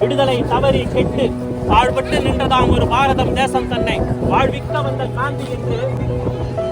விடுதலை தவறி கெட்டு பாழ்பட்டு நின்றதாம் ஒரு பாரதம் தேசம் தன்னை. வாழ்விக்க வந்த காந்தி என்று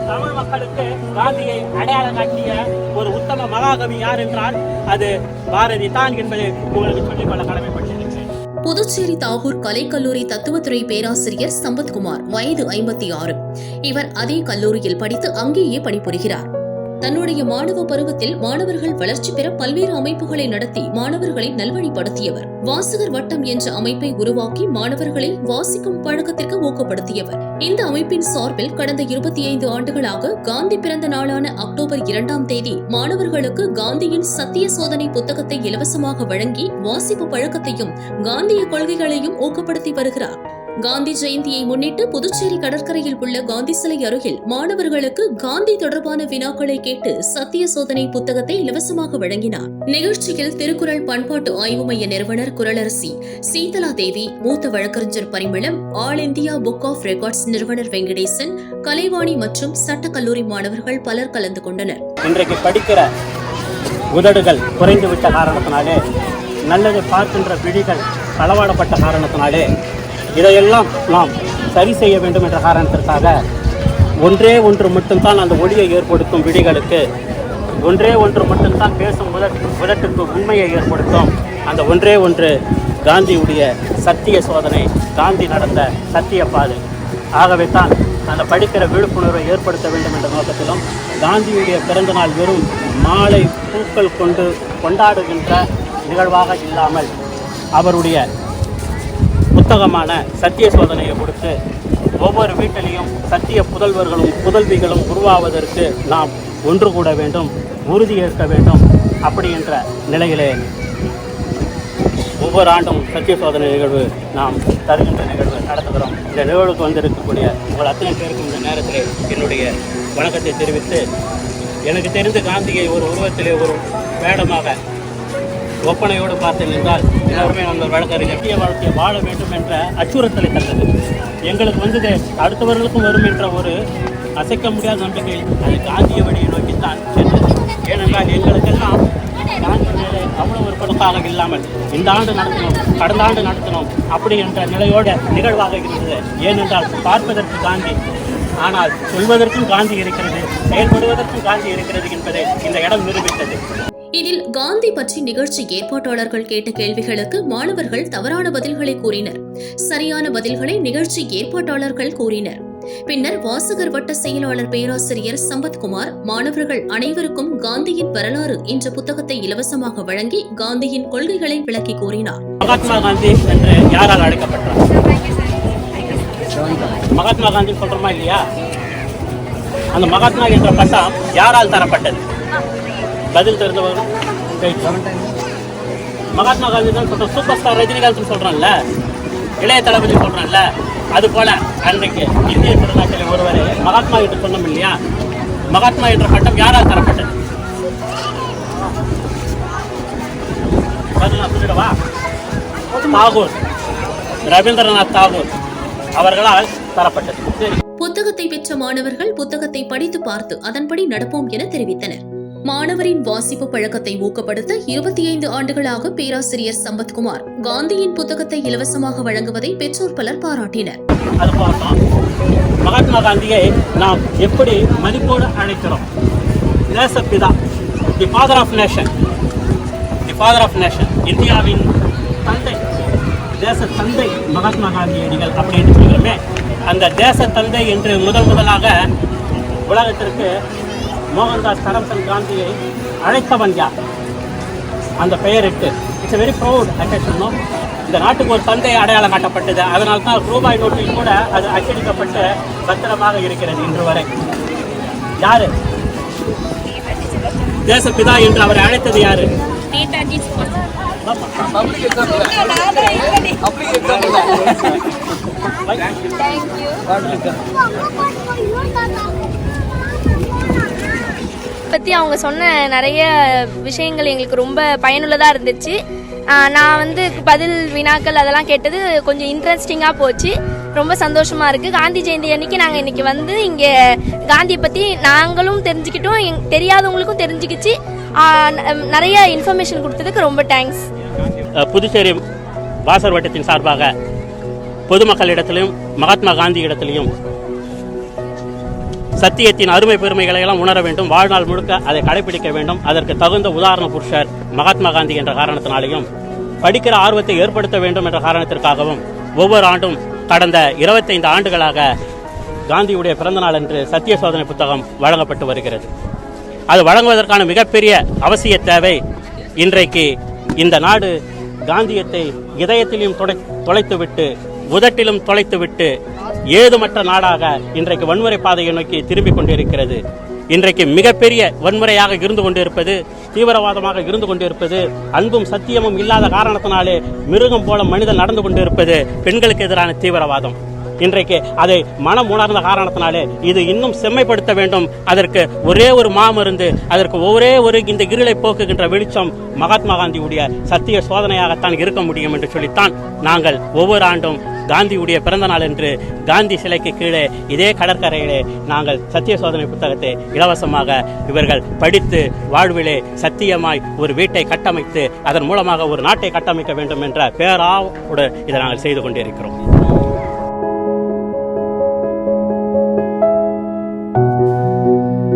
தமிழ் மக்களுக்கு காந்தியை அடையாளம் காட்டிய ஒரு உத்தம மகாகவி யார் என்றால் அது பாரதி தான் என்பதை உங்களுக்கு சொல்லிக்கொள்ள கடமைப்பட்டிருக்கிறேன். புதுச்சேரி தாகூர் கலைக்கல்லூரி தத்துவத்துறை பேராசிரியர் சம்பத்குமார் வயது ஐம்பத்தி ஆறு. இவர் அதே கல்லூரியில் படித்து அங்கேயே பணிபுரிகிறார். தன்னுடைய மாணவ பருவத்தில் மாணவர்கள் வளர்ச்சி பெற பல்வேறு அமைப்புகளை நடத்தி மாணவர்களை நல்வழிப்படுத்தியவர். வாசகர் வட்டம் என்ற அமைப்பை உருவாக்கி மாணவர்களை வாசிக்கும் பழக்கத்திற்கு ஊக்கப்படுத்தியவர். இந்த அமைப்பின் சார்பில் கடந்த இருபத்தி ஐந்து ஆண்டுகளாக காந்தி பிறந்த நாளான அக்டோபர் இரண்டாம் தேதி மாணவர்களுக்கு காந்தியின் சத்திய சோதனை புத்தகத்தை இலவசமாக வழங்கி வாசிப்பு பழக்கத்தையும் காந்திய கொள்கைகளையும் ஊக்கப்படுத்தி வருகிறார். காந்தி ஜெயந்தியை முன்னிட்டு புதுச்சேரி கடற்கரையில் உள்ள காந்தி சிலை அருகில் மாணவர்களுக்கு காந்தி தொடர்பான வினாக்களை கேட்டு சத்திய சோதனை புத்தகத்தை இலவசமாக வழங்கினார். நிகழ்ச்சியில் திருக்குறள் பண்பாட்டு ஆய்வு மைய நிறுவனர் குரலரசி சீதலா தேவி மூத்த வழக்கறிஞர் Parimalam All India Book of Records நிறுவனர் வெங்கடேசன் கலைவாணி மற்றும் சட்டக்கல்லூரி மாணவர்கள் பலர் கலந்து கொண்டனர். இன்றைக்கு படிக்கிற உதடுகள் குறைந்துவிட்ட காரணத்தினாலே நல்லதை பார்க்கின்ற விழிகள் களவாடப்பட்ட காரணத்தினாலே இதையெல்லாம் நாம் சரி செய்ய வேண்டும் என்ற காரணத்திற்காக ஒன்றே ஒன்று மட்டும்தான் அந்த ஒளியை ஏற்படுத்தும் விழிகளுக்கு ஒன்றே ஒன்று மட்டும்தான் பேசும் உதட்டு உதட்டுக்கு உண்மையை ஏற்படுத்தும். அந்த ஒன்றே ஒன்று காந்தியுடைய சத்திய சோதனை காந்தி நடந்த சத்திய பாதை. ஆகவே தான் அந்த படிக்கிற விழிப்புணர்வை ஏற்படுத்த வேண்டும் என்ற நோக்கத்திலும் காந்தியுடைய பிறந்தநாள் வெறும் மாலை பூக்கள் கொண்டு கொண்டாடுகின்ற நிகழ்வாக இல்லாமல் அவருடைய புத்தகமான சத்திய சோதனையை கொடுத்து ஒவ்வொரு வீட்டிலையும் சத்திய புதல்வர்களும் புதல்விகளும் உருவாவதற்கு நாம் ஒன்று கூட வேண்டும் உறுதியேற்க வேண்டும் அப்படி என்ற நிலையிலே ஒவ்வொரு ஆண்டும் சத்திய சோதனை நிகழ்வு நாம் தருகின்ற நிகழ்வு நடத்துகிறோம். இந்த நிகழ்வுக்கு வந்திருக்கக்கூடிய உங்கள் அத்தனை பேருக்கும் இந்த நேரத்தில் என்னுடைய வணக்கத்தை தெரிவித்து எனக்கு தெரிந்த காந்தியை ஒரு உருவத்திலே ஒரு வேடமாக ஒப்பனையோடு பார்த்தேன் என்றால் எல்லாருமே அந்த வழக்கறிஞர் எட்டிய வாழ்க்கையை வாழ வேண்டும் என்ற அச்சுறுத்தலை தந்தது. எங்களுக்கு வந்தது அடுத்தவர்களுக்கும் வரும் என்ற ஒரு அசைக்க முடியாத நம்பிக்கை அது காந்திய வழியை நோக்கித்தான் சென்றது. ஏனென்றால் எங்களுக்கெல்லாம் காந்தி மேலே அவ்வளோ ஒரு பொறுப்பாக இல்லாமல் இந்த ஆண்டு நடத்தினோம் கடந்த ஆண்டு நடத்தினோம் அப்படி என்ற நிலையோட நிகழ்வாக இருந்தது. ஏனென்றால் பார்ப்பதற்கு காந்தி ஆனால் சொல்வதற்கும் காந்தி இருக்கிறது செயல்படுவதற்கும் காந்தி இருக்கிறது என்பதை இந்த இடம் நிரூபித்தது. இதில் காந்தி பற்றி நிகழ்ச்சி ஏற்பாட்டாளர்கள் கேட்ட கேள்விகளுக்கு மாணவர்கள் தவறான பதில்களை கூறினர். சரியான பதில்களை நிகழ்ச்சி ஏற்பாட்டாளர்கள் கூறினர். பின்னர் வாசகர் வட்ட செயலாளர் பேராசிரியர் சம்பத்குமார் மாணவர்கள் அனைவருக்கும் காந்தியின் வரலாறு என்ற புத்தகத்தை இலவசமாக வழங்கி காந்தியின் கொள்கைகளை விளக்கி கூறினார். மகாத்மா காந்தி என்று யாரால் அழைக்கப்பட்டார்? மகாத்மா காந்தி சொல்றோமா இல்லையா? அந்த மகாத்மா என்ற பட்டம் யாரால் தரப்பட்டது? பதில் தெரிந்தவர்கள் மகாத்மா காந்தி தான் சொல்றோம் சூப்பர் ஸ்டார் ரஜினிகாந்த் சொல்றோம்ல. இளைய தளபதி சொல்றோம்ல. அது போல அன்றைக்கு இந்திய திருநாட்டில் ஒருவர் மகாத்மா என்று சொன்னோம் இல்லையா? மகாத்மா என்ற பட்டம் யாரால் தரப்பட்டது? சொல்லிடவா? தாகூர். ரவீந்திரநாத் தாகூர் அவர்களால் தரப்பட்டது. புத்தகத்தை பெற்ற மாணவர்கள் புத்தகத்தை படித்து பார்த்து அதன்படி நடப்போம் என தெரிவித்தனர். மாணவரின் வாசிப்பு பழக்கத்தை ஊக்கப்படுத்த இருபத்தி ஐந்து ஆண்டுகளாக பேராசிரியர் சம்பத்குமார் காந்தியின் புத்தகத்தை இலவசமாக வழங்குவதை பெற்றோர் பலர் பாராட்டினர். மகாத்மா காந்தியை நாம் எப்படி மதிப்போடு அழைக்கிறோம்? தேசப்பிதா the father of nation the father of nation இந்தியாவின் தந்தை தேச தந்தை மகாத்மா காந்தியடிகள் அப்படின்னு சொல்கிறோமே அந்த தேச தந்தை என்று முதல் முதலாக உலகத்திற்கு மோகன்தாஸ் கரம்சந்த் காந்தியை அழைத்தவன் யார்? அந்த பெயரிட்டு. இட்ஸ் வெரி ப்ரௌட் அக்கேஷன் இந்த நாட்டுக்கு ஒரு தந்தை அடையாளம் காட்டப்பட்டது. அதனால தான் ரூபாய் நோட்டில் கூட அது அச்சடிக்கப்பட்டு பத்திரமாக இருக்கிறது இன்று வரை. யாரு? தேசப்பிதா என்று அவரை அழைத்தது யாரு? நேதாஜி பற்றி அவங்க சொன்ன நிறைய விஷயங்கள் எங்களுக்கு ரொம்ப பயனுள்ளதாக இருந்துச்சு. நான் வந்து பதில் வினாக்கள் அதெல்லாம் கேட்டது கொஞ்சம் இன்ட்ரெஸ்டிங்காக போச்சு. ரொம்ப சந்தோஷமாக இருக்குது காந்தி ஜெயந்தி அன்னைக்கு நாங்கள் இன்றைக்கி வந்து இங்கே காந்தியை பற்றி நாங்களும் தெரிஞ்சுக்கிட்டோம். எங் தெரியாதவங்களுக்கும் தெரிஞ்சுக்கிச்சு. நிறைய இன்ஃபர்மேஷன் கொடுத்ததுக்கு ரொம்ப தேங்க்ஸ் புதுச்சேரி வாசர் வட்டத்தின் சார்பாக பொதுமக்களிடத்திலும் மகாத்மா காந்தி இடத்திலையும் சத்தியத்தின் அருமை பெருமைகளை எல்லாம் உணர வேண்டும். வாழ்நாள் முழுக்க அதை கடைபிடிக்க வேண்டும். அதற்கு தகுந்த உதாரண புருஷர் மகாத்மா காந்தி என்ற காரணத்தினாலேயும் படிக்கிற ஆர்வத்தை ஏற்படுத்த வேண்டும் என்ற காரணத்திற்காகவும் ஒவ்வொரு ஆண்டும் கடந்த 25 ஆண்டுகளாக காந்தியுடைய பிறந்தநாள் என்று சத்திய சோதனை புத்தகம் வழங்கப்பட்டு வருகிறது. அது வழங்குவதற்கான மிகப்பெரிய அவசிய தேவை இன்றைக்கு இந்த நாடு காந்தியத்தை இதயத்திலும் தொலை தொலைத்துவிட்டு உதட்டிலும் தொலைத்துவிட்டு ஏதுமற்ற நாடாக இன்றைக்கு வன்முறை பாதையை நோக்கி திரும்பிக் கொண்டிருக்கிறது. இன்றைக்கு மிகப்பெரிய வன்முறையாக இருந்து கொண்டிருப்பது தீவிரவாதமாக இருந்து கொண்டிருப்பது அன்பும் சத்தியமும் இல்லாத காரணத்தினாலே மிருகம் போல மனிதன் நடந்து கொண்டிருப்பது பெண்களுக்கு எதிரான தீவிரவாதம். இன்றைக்கு அதை மனம் உணர்ந்த காரணத்தினாலே இது இன்னும் செம்மைப்படுத்த வேண்டும். அதற்கு ஒரே ஒரு மாமருந்து அதற்கு ஒரே ஒரு இந்த இருளை போக்குகின்ற வெளிச்சம் மகாத்மா காந்தியுடைய சத்திய சோதனையாகத்தான் இருக்க முடியும் என்று சொல்லித்தான் நாங்கள் ஒவ்வொரு ஆண்டும் காந்தியுடைய பிறந்த நாள் என்று காந்தி சிலைக்கு கீழே இதே கடற்கரையிலே நாங்கள் சத்திய சோதனை புத்தகத்தை இலவசமாக இவர்கள் படித்து வாழ்விலே சத்தியமாய் ஒரு வீட்டை கட்டமைத்து அதன் மூலமாக ஒரு நாட்டை கட்டமைக்க வேண்டும் என்ற பேராவோடு இதை நாங்கள் செய்து கொண்டிருக்கிறோம்.